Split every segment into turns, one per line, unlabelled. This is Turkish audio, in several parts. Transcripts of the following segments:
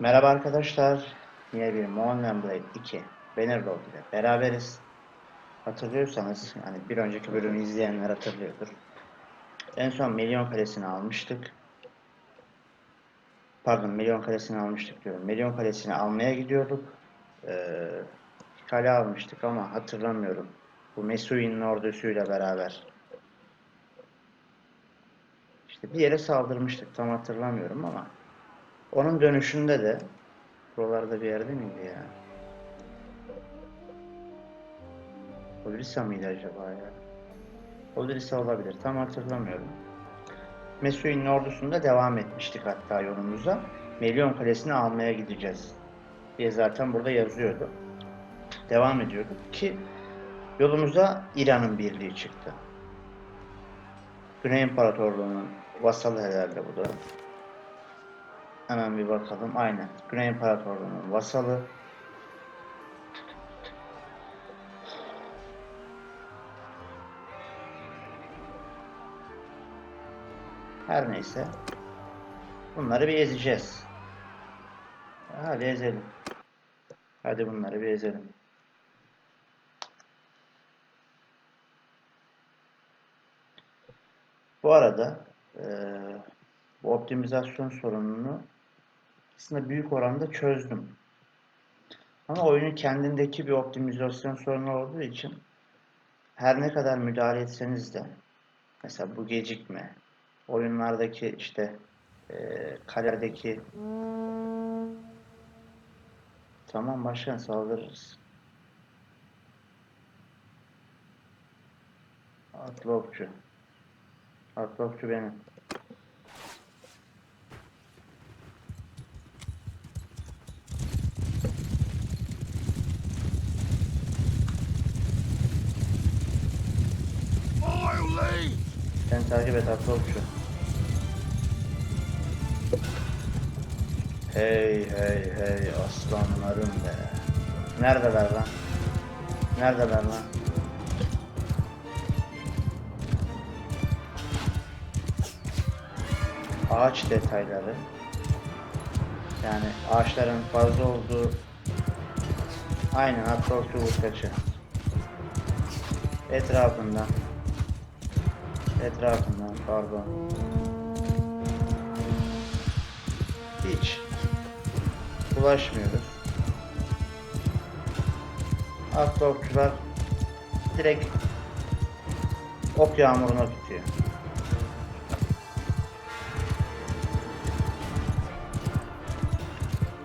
Merhaba arkadaşlar. Yine bir Moonland Blade 2 Bannerlord ile beraberiz. Hatırlıyorsanız hani bir önceki bölümü izleyenler hatırlıyordur. En son milyon kalesini almıştık. Pardon milyon kalesini almıştık diyorum. Milyon kalesini almaya gidiyorduk. Ee, kale almıştık ama hatırlamıyorum. Bu Mesuin'in ordusuyla beraber. İşte bir yere saldırmıştık tam hatırlamıyorum ama onun dönüşünde de buralarda bir yerde miydi ya? Odrisa mıydı acaba ya? Odrisa olabilir. Tam hatırlamıyorum. Mesuin'in ordusunda devam etmiştik hatta yolumuza. Melyon Kalesi'ni almaya gideceğiz diye zaten burada yazıyordu. Devam ediyorduk ki yolumuza İran'ın birliği çıktı. Güney İmparatorluğu'nun vasalı herhalde bu da. Hemen bir bakalım. Aynen. Güney İmparatorluğu'nun vasalı. Her neyse. Bunları bir ezeceğiz. Hadi ezelim. Hadi bunları bir ezelim. Bu arada eee, bu optimizasyon sorununu aslında büyük oranda çözdüm. Ama oyunun kendindeki bir optimizasyon sorunu olduğu için her ne kadar müdahale etseniz de mesela bu gecikme, oyunlardaki işte eee kaledeki tamam başkan saldırırız. Atlı okçu. Atlı okçu benim. Sen takip et atlı okçu. Hey hey hey aslanlarım be. Neredeler lan? Neredeler lan? Ağaç detayları. Yani ağaçların fazla olduğu Aynen atlı okçu vurkaçı. Etrafından Etrafından pardon. Hiç ulaşmıyoruz. Okçular direkt ok yağmuruna tutuyor.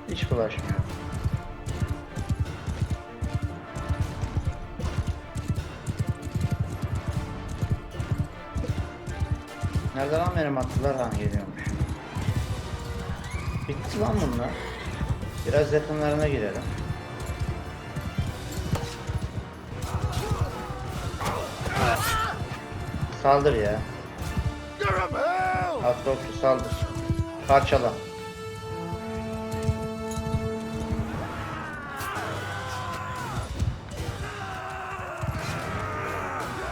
Hiç bulaşmıyor. Nerede lan benim atlılar han geliyormuş. Bitti lan bunlar. Biraz yakınlarına girelim. Saldır ya. Okçu saldır. Parçala.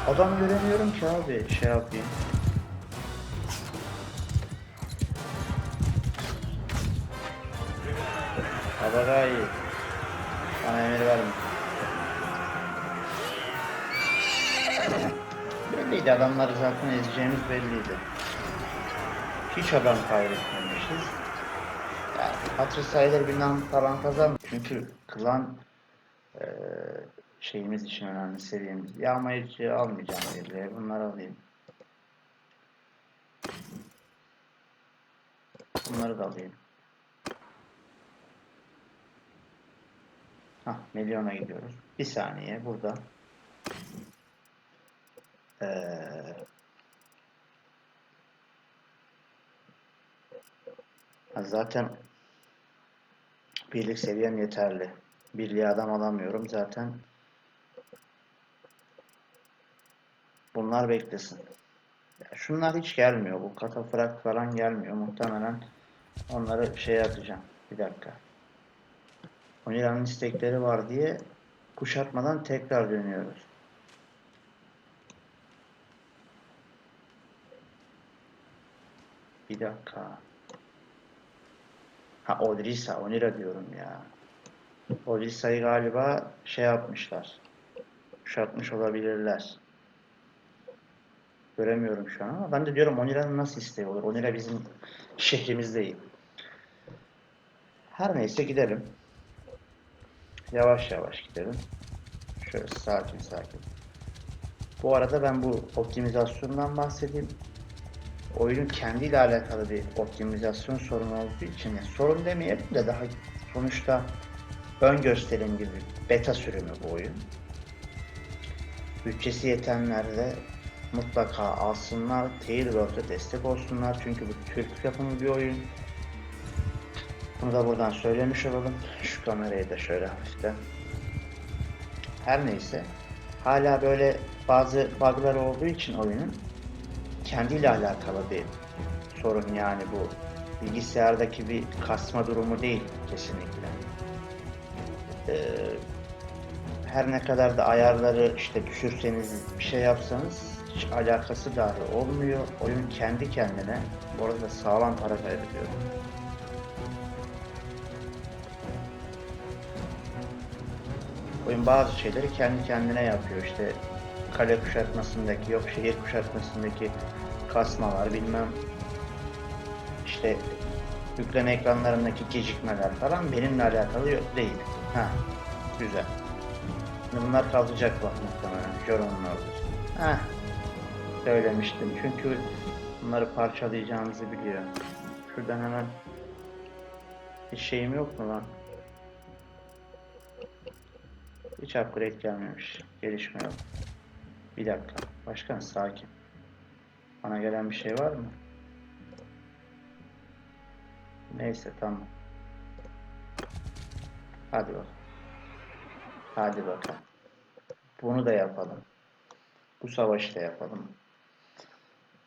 Adam göremiyorum ki abi şey yapayım. Haber iyi. Bana emir verme. Belliydi adamları zaten ezeceğimiz belliydi. Hiç adam kaybetmemişiz. Yani hatır sayılır bir nam falan kazan. Çünkü klan eee, şeyimiz için önemli seviyemiz. Yağmayıcı almayacağım birliğe. Bunları alayım. Bunları da alayım. Hah, milyona gidiyoruz. Bir saniye burada. Ee, zaten birlik seviyem yeterli. Birliğe adam alamıyorum zaten. Bunlar beklesin. Şunlar hiç gelmiyor. Bu katafrak falan gelmiyor. Muhtemelen onları şey atacağım. Bir dakika. Oniran'ın istekleri var diye kuşatmadan tekrar dönüyoruz. Bir dakika. Ha Odrisa, Onira diyorum ya. Odrisa'yı galiba şey yapmışlar. Kuşatmış olabilirler. Göremiyorum şu an ama ben de diyorum Onira'nın nasıl isteği olur? Onira bizim şehrimiz değil. Her neyse gidelim. Yavaş yavaş gidelim. Şöyle sakin sakin. Bu arada ben bu optimizasyondan bahsedeyim. Oyunun kendiyle alakalı bir optimizasyon sorunu olduğu için yani sorun demeyelim de daha sonuçta ön gösterim gibi beta sürümü bu oyun. Bütçesi yetenler de mutlaka alsınlar, Tailworld'e destek olsunlar çünkü bu Türk yapımı bir oyun. Bunu da buradan söylemiş olalım. Şu kamerayı da şöyle hafiften. Her neyse. Hala böyle bazı bug'lar olduğu için oyunun kendiyle alakalı bir sorun yani bu bilgisayardaki bir kasma durumu değil kesinlikle. Ee, her ne kadar da ayarları işte düşürseniz bir şey yapsanız hiç alakası dahi olmuyor. Oyun kendi kendine bu arada sağlam para kaybediyor. Oyun bazı şeyleri kendi kendine yapıyor. İşte kale kuşatmasındaki, yok şehir kuşatmasındaki kasmalar bilmem işte yükleme ekranlarındaki gecikmeler falan benimle alakalı yok değil. Ha, güzel. Bunlar kalacak bak muhtemelen. Joron'un orada. Ha, söylemiştim. Çünkü bunları parçalayacağımızı biliyor. Şuradan hemen bir şeyim yok mu lan? Hiç upgrade gelmemiş. Gelişme yok. Bir dakika. Başkan sakin. Bana gelen bir şey var mı? Neyse tamam. Hadi bakalım. Hadi bakalım. Bunu da yapalım. Bu savaşı da yapalım.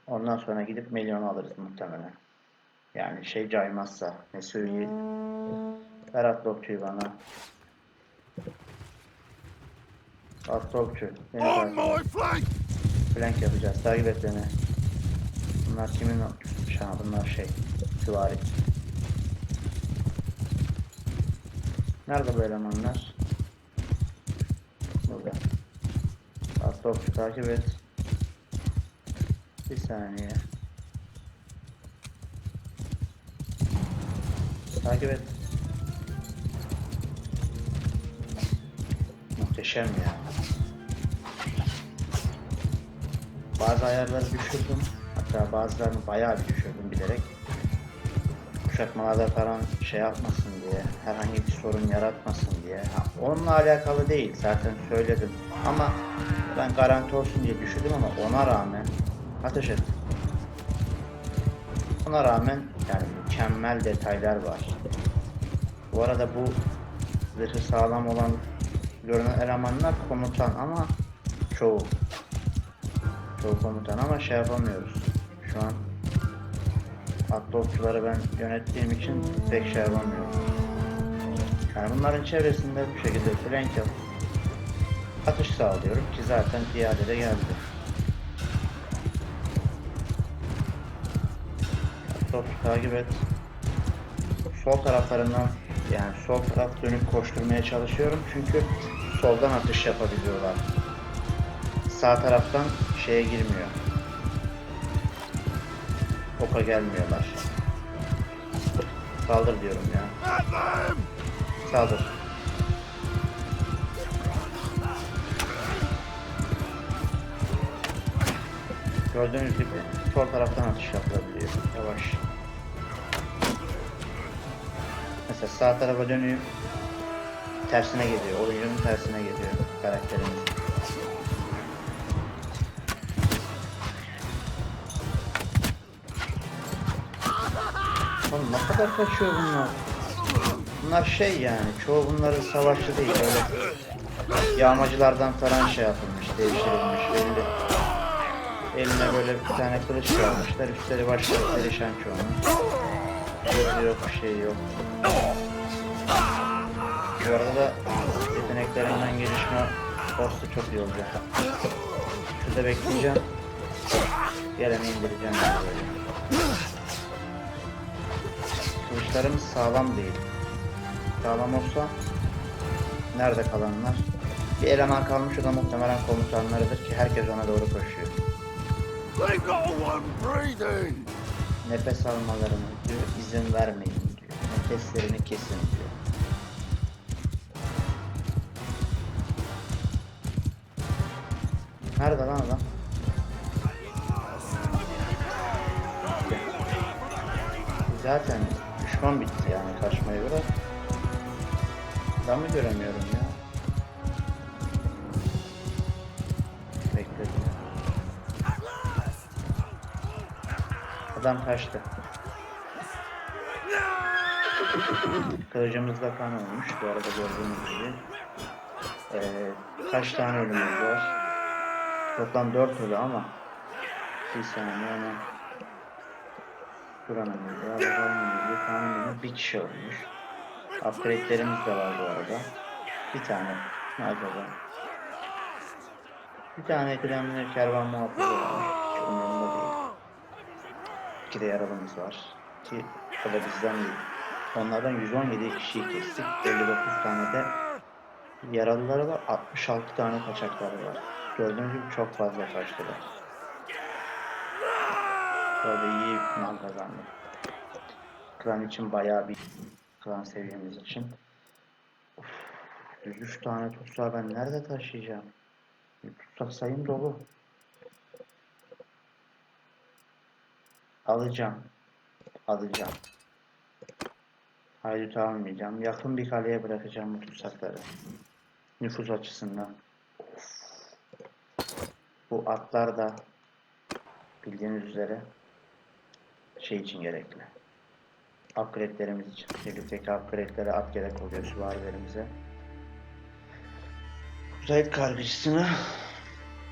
Ondan sonra gidip milyon alırız muhtemelen. Yani şey caymazsa ne söyleyeyim. Ver atlokçuyu bana.
My flank!
Flank yapacağız. Takip et beni. Bunlar kimin şah? Bunlar şey. Süvari. Nerede bu elemanlar? Burada. Astopçu takip et. Bir saniye. Takip et. Muhteşem ya. Bazı ayarları düşürdüm. Hatta bazılarını bayağı bir düşürdüm bilerek. Kuşatmalarda falan şey yapmasın diye, herhangi bir sorun yaratmasın diye. Ha, onunla alakalı değil zaten söyledim. Ama ben garanti olsun diye düşürdüm ama ona rağmen ateş ettim. Ona rağmen yani mükemmel detaylar var. Bu arada bu zırhı sağlam olan görünen elemanlar komutan ama çoğu çoğu komutan ama şey yapamıyoruz. Şu an atlı okçuları ben yönettiğim için pek şey yapamıyorum. Yani bunların çevresinde bu şekilde flank yap. Atış sağlıyorum ki zaten piyade de geldi. Okçu takip et. Sol taraflarından yani sol taraf dönüp koşturmaya çalışıyorum çünkü soldan atış yapabiliyorlar sağ taraftan şeye girmiyor. Oka gelmiyorlar. Saldır diyorum ya. Saldır. Gördüğünüz gibi sol taraftan atış yapılabiliyor. Yavaş. Mesela sağ tarafa dönüyor. Tersine geliyor. Oyuncunun tersine geliyor karakterimiz. Oğlum ne kadar kaçıyor bunlar? Bunlar şey yani, çoğu bunların savaşçı değil, öyle yağmacılardan falan şey yapılmış, devşirilmiş belli. Eline böyle bir tane kılıç almışlar, üstleri başları perişan çoğunun. Gözü yok, bir şey yok. Bu arada yeteneklerinden gelişme postu çok iyi olacak. Şurada bekleyeceğim. Geleni indireceğim. Kılıçlarımız sağlam değil. Sağlam olsa nerede kalanlar? Bir eleman kalmış o da muhtemelen komutanlarıdır ki herkes ona doğru koşuyor. Nefes almalarına diyor, izin vermeyin diyor. Nefeslerini kesin diyor. Nerede lan adam? Zaten düşman bitti yani kaçmayı bırak. Ben mi göremiyorum ya? Bekledim. Adam kaçtı. Kılıcımızda kan olmuş bu arada gördüğünüz gibi. Ee, kaç tane ölümümüz var? Toplam 4 ölü ama bir saniye hemen Buranın var, buranın bir tane bir kişi ölmüş. Upgrade'lerimiz de var bu arada. Bir tane. Ne acaba? Bir tane kıdemli kervan muhafızı var. Hiç umurumda değil. İki de yaralımız var. Ki o da bizden değil. Onlardan 117 kişiyi kestik. 59 tane de yaralıları var. 66 tane kaçakları var. Gördüğünüz gibi çok fazla kaçtılar. Böyle iyi mal kazandık. Klan için bayağı bir klan seviyemiz için. Of, 103 tane tutsağı ben nerede taşıyacağım? Tutsak sayım dolu. Alacağım. Alacağım. Haydut almayacağım. Yakın bir kaleye bırakacağım bu tutsakları. Nüfus açısından. Bu atlar da bildiğiniz üzere şey için gerekli. Upgrade'lerimiz için. Birlikteki upgrade'lere at gerek oluyor süvarilerimize. Uzay kargıcısını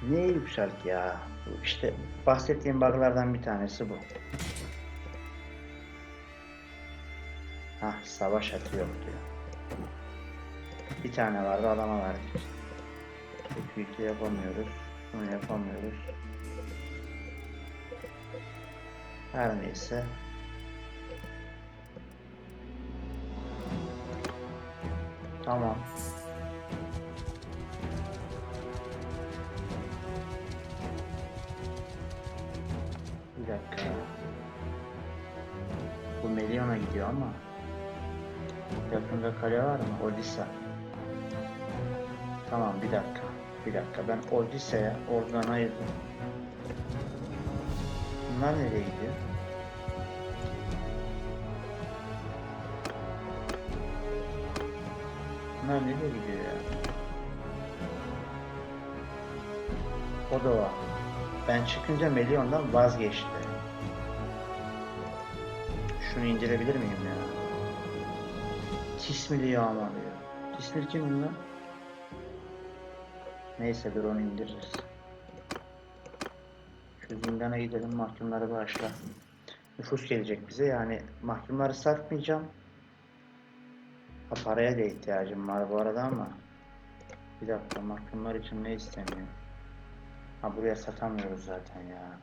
niye yükselt ya? İşte bahsettiğim bug'lardan bir tanesi bu. Hah savaş atı yok diyor. Bir tane vardı adama verdik. Çok yüklü yapamıyoruz. Bunu yapamıyoruz. Her neyse. Tamam. Bir dakika. Bu Meliona gidiyor ama yakında kale var mı? Odisa. Tamam bir dakika. Bir dakika. Ben Odisa'ya oradan ayırdım. Bunlar nereye gidiyor? Bunlar nereye gidiyor ya? O da var. Ben çıkınca Melion'dan vazgeçti. Şunu indirebilir miyim ya? Tismili yağmalıyor. Tismil kim lan? Neyse dur onu indiririz. Şu zindana gidelim mahkumları başla. Nüfus gelecek bize yani mahkumları satmayacağım. Ha, paraya da ihtiyacım var bu arada ama. Bir dakika mahkumlar için ne isteniyor? Ha buraya satamıyoruz zaten ya.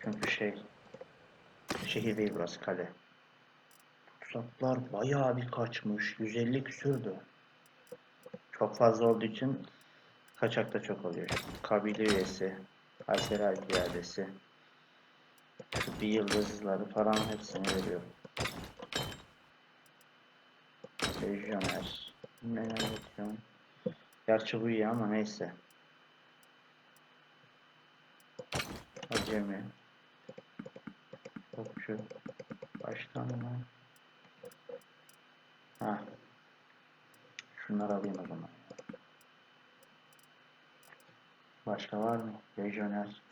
Çünkü şey şehir değil burası kale. Tutsaklar bayağı bir kaçmış. 150 küsürdü. Çok fazla olduğu için kaçak da çok oluyor. Kabile üyesi, Kayseri piyadesi, şu bir yıldızları falan hepsini veriyor. Lejyoner. Ne yapıyorum? Gerçi bu iyi ama neyse. Acemi. Okçu. Baştan mı? Ha. Şunları alayım o zaman. Başka var mı? Lejyoner.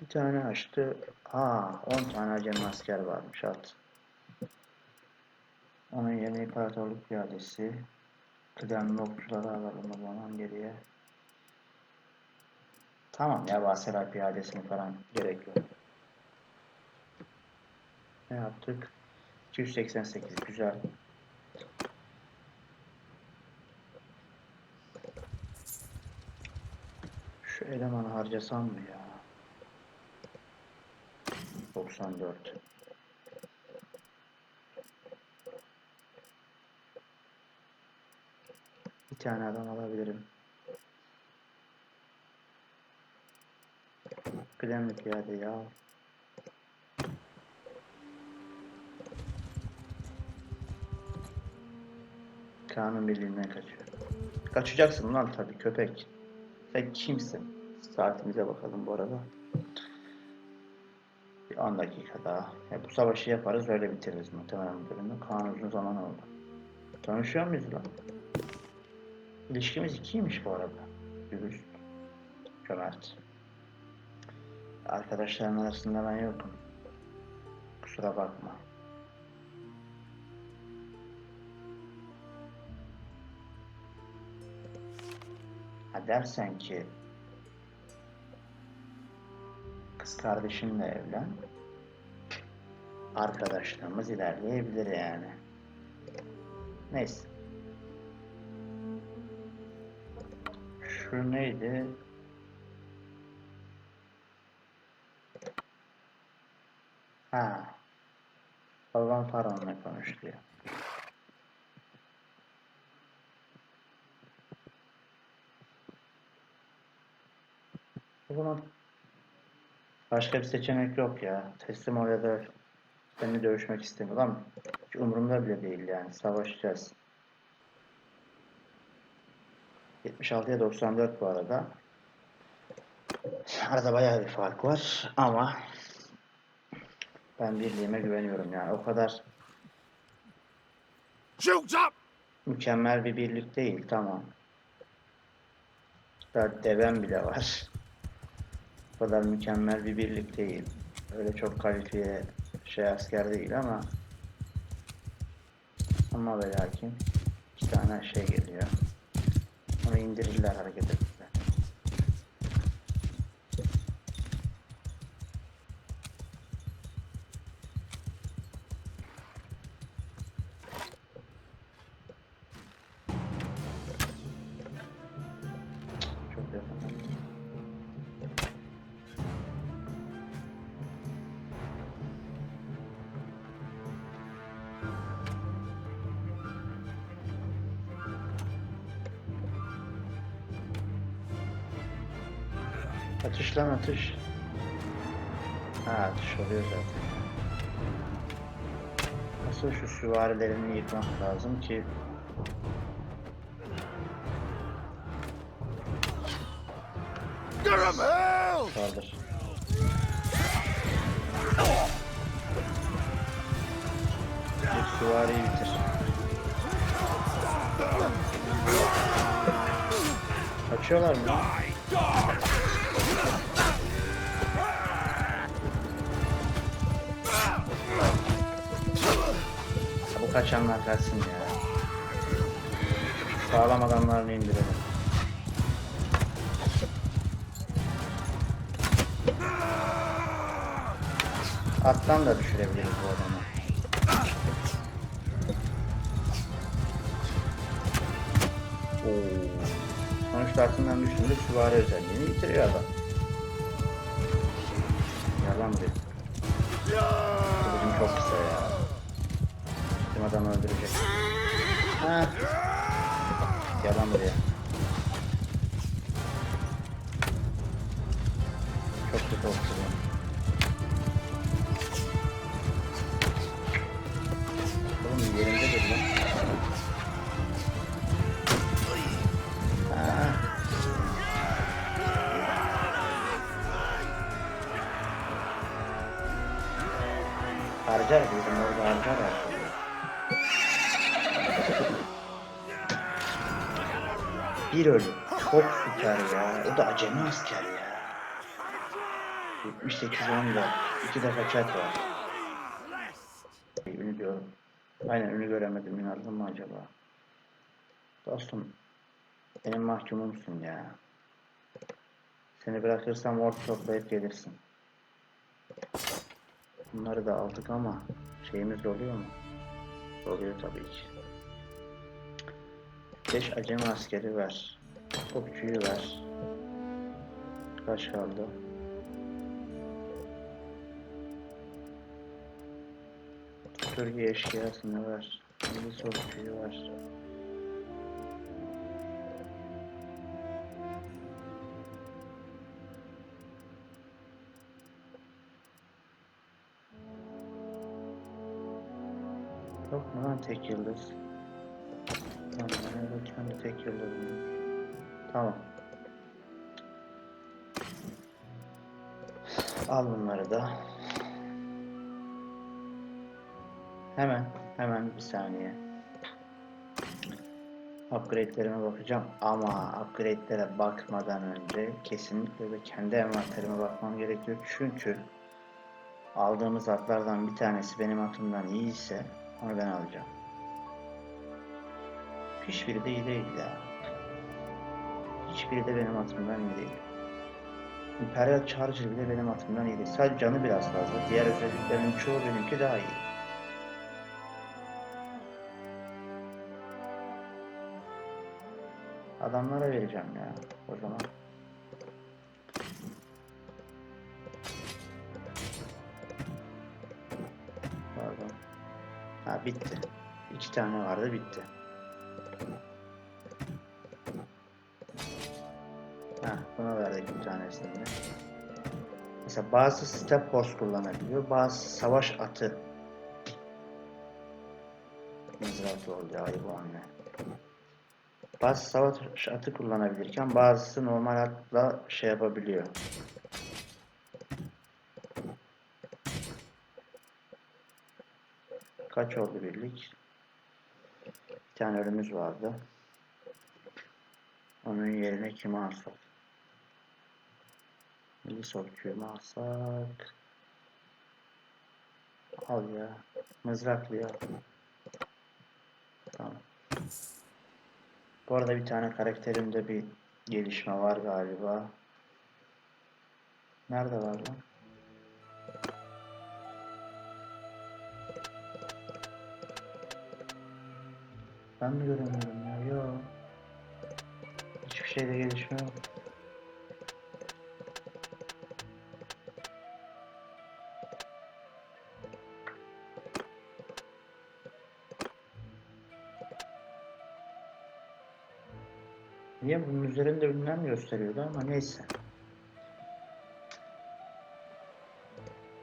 Bir tane açtı. Ha, 10 tane acemi asker varmış at. Onun yerine imparatorluk piyadesi. Kıdemli okçuları alalım o zaman geriye. Tamam ya Vaseray piyadesini falan gerek yok. Ne yaptık? 288 güzel. Şu elemanı harcasam mı ya? 94. Bir tane adam alabilirim. Kıdemli piyade ya. Kanun birliğinden kaçıyor. Kaçacaksın lan tabii köpek. Sen kimsin? Saatimize bakalım bu arada. Bir 10 dakika daha. Ya bu savaşı yaparız öyle bitiririz muhtemelen bu bölümü. Kaan uzun zaman oldu. Tanışıyor muyuz lan? İlişkimiz ikiymiş bu arada. Dürüst. Cömert. Arkadaşların arasında ben yokum. Kusura bakma. Ha dersen ki kız kardeşimle evlen arkadaşlığımız ilerleyebilir yani. Neyse. Şu neydi? Ha. Babam Faraon'la konuştu O zaman başka bir seçenek yok ya. Teslim ol ya da seninle dövüşmek istemiyor ama hiç umurumda bile değil yani. Savaşacağız. 76'ya 94 bu arada. Arada bayağı bir fark var ama ben birliğime güveniyorum yani. O kadar mükemmel bir birlik değil tamam. Hatta devem bile var. O kadar mükemmel bir birlik değil. Öyle çok kalifiye şey asker değil ama ama ve lakin iki tane şey geliyor. Onu indirirler hareket ettiler. Atış. Ha atış oluyor zaten. Nasıl şu süvarilerini yıkmak lazım ki
him, hell!
Kaldır. Bir süvariyi bitir. Kaçıyorlar mı? Bu kaçanlar kaçsın ya. Sağlam adamlarını indirelim. Attan da düşürebiliriz bu adamı. Sonuçta atından düşündüğünde süvari özelliğini bitiriyor adam. Yalan bir. Kılıcım çok kısa ya. Bizim adamı öldürecek. Ha. Yalan buraya. Çok kötü oldu. Oğlum yerinde dur lan. Ha. Harcar dedim orada harcar harcar. Bir ölü. Çok süper ya. O da acemi asker ya. 78 14. İki defa chat var. Ünü diyorum. Aynen ünü göremedim. İnandım mı acaba? Dostum. Benim mahkumumsun ya. Seni bırakırsam orta toplayıp gelirsin. Bunları da aldık ama şeyimiz oluyor mu? Oluyor tabii ki. 5 acemi askeri ver. Okçuyu ver. Kaç kaldı? Türkiye eşkıyasını var. Milli solcuyu var. Yok mu lan tek yıldız? Tamam, ben kendi tek yıldızım. Tamam. Al bunları da. Hemen, hemen bir saniye. Upgrade'lerime bakacağım ama upgrade'lere bakmadan önce kesinlikle de kendi envanterime bakmam gerekiyor. Çünkü aldığımız atlardan bir tanesi benim aklımdan iyi ise onu ben alacağım. Hiçbiri de iyi değil ya. Hiçbiri de benim atımdan iyi değil. Imperial Charger bile benim atımdan iyi değil. Sadece canı biraz fazla. Diğer özelliklerin çoğu benimki daha iyi. Adamlara vereceğim ya o zaman. Pardon. Ha bitti. İki tane vardı bitti. Buna verdik bir tanesini. Mesela bazı step horse kullanabiliyor, bazı savaş atı. Mızrak oldu ayı bu anne. Bazı savaş atı kullanabilirken bazısı normal atla şey yapabiliyor. Kaç oldu birlik? Bir tane ölümüz vardı. Onun yerine kimi alsak? Milli Solkü'yü alsak? Al ya. Mızraklı ya. Tamam. Bu arada bir tane karakterimde bir gelişme var galiba. Nerede var lan? Ben mi göremiyorum ya? Yok. Hiçbir şeyde gelişme yok. Niye bunun üzerinde ünlem gösteriyordu ama neyse.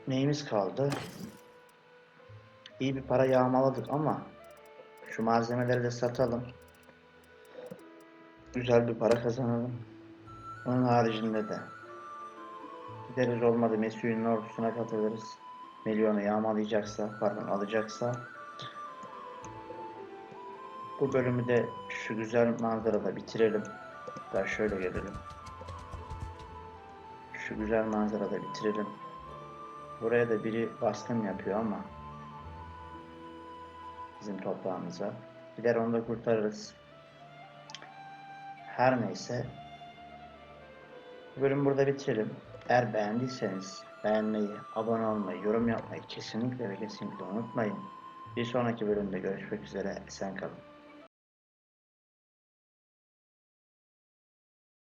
Neyimiz kaldı? İyi bir para yağmaladık ama şu malzemeleri de satalım. Güzel bir para kazanalım. Onun haricinde de gideriz olmadı Mesut'un ordusuna katılırız. Milyonu yağmalayacaksa, pardon alacaksa bu bölümü de şu güzel manzarada bitirelim. Daha şöyle gelelim. Şu güzel manzarada bitirelim. Buraya da biri baskın yapıyor ama bizim toprağımıza. Gider onu da kurtarırız. Her neyse bu bölümü burada bitirelim. Eğer beğendiyseniz beğenmeyi, abone olmayı, yorum yapmayı kesinlikle ve kesinlikle unutmayın. Bir sonraki bölümde görüşmek üzere. Esen kalın.